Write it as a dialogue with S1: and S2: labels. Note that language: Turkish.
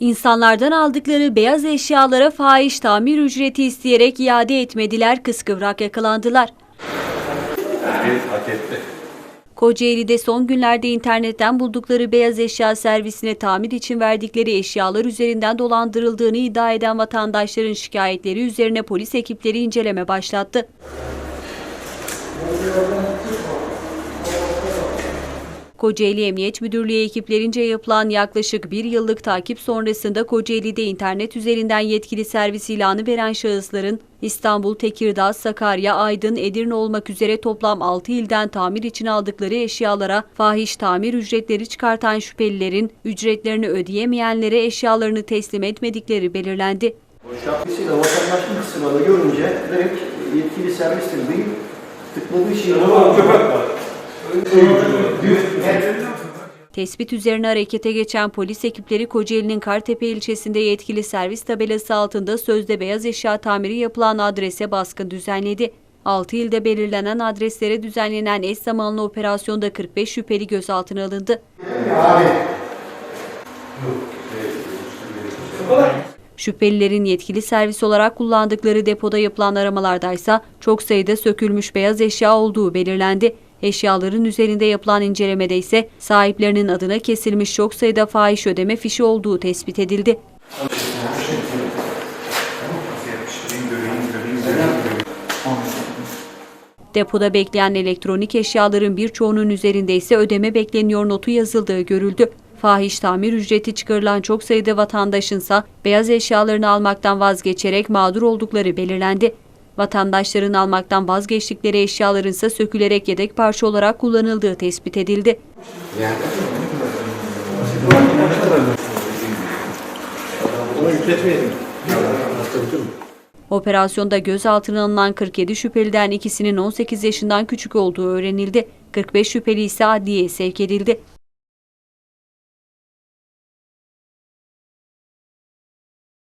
S1: İnsanlardan aldıkları beyaz eşyalara fahiş tamir ücreti isteyerek iade etmediler, kıskıvrak yakalandılar. Kocaeli'de son günlerde internetten buldukları beyaz eşya servisine tamir için verdikleri eşyalar üzerinden dolandırıldığını iddia eden vatandaşların şikayetleri üzerine polis ekipleri inceleme başlattı. Kocaeli Emniyet Müdürlüğü ekiplerince yapılan yaklaşık bir yıllık takip sonrasında Kocaeli'de internet üzerinden yetkili servis ilanı veren şahısların İstanbul, Tekirdağ, Sakarya, Aydın, Edirne olmak üzere toplam 6 ilden tamir için aldıkları eşyalara fahiş tamir ücretleri çıkartan şüphelilerin ücretlerini ödeyemeyenlere eşyalarını teslim etmedikleri belirlendi.
S2: Dolayısıyla vatandaş ilk sırada görünce direkt yetkili servistir deyip tıkladığı şeyi
S3: Köpek var.
S1: Tespit üzerine harekete geçen polis ekipleri Kocaeli'nin Kartepe ilçesinde yetkili servis tabelası altında sözde beyaz eşya tamiri yapılan adrese baskın düzenledi. 6 ilde belirlenen adreslere düzenlenen eş zamanlı operasyonda 45 şüpheli gözaltına alındı. Şüphelilerin yetkili servis olarak kullandıkları depoda yapılan aramalardaysa çok sayıda sökülmüş beyaz eşya olduğu belirlendi. Eşyaların üzerinde yapılan incelemede ise sahiplerinin adına kesilmiş çok sayıda fahiş ödeme fişi olduğu tespit edildi. Depoda bekleyen elektronik eşyaların birçoğunun üzerinde ise ödeme bekleniyor notu yazıldığı görüldü. Fahiş tamir ücreti çıkarılan çok sayıda vatandaşınsa beyaz eşyalarını almaktan vazgeçerek mağdur oldukları belirlendi. Vatandaşların almaktan vazgeçtikleri eşyaların ise sökülerek yedek parça olarak kullanıldığı tespit edildi. Operasyonda gözaltına alınan 47 şüpheliden ikisinin 18 yaşından küçük olduğu öğrenildi. 45 şüpheli ise adliyeye sevk edildi.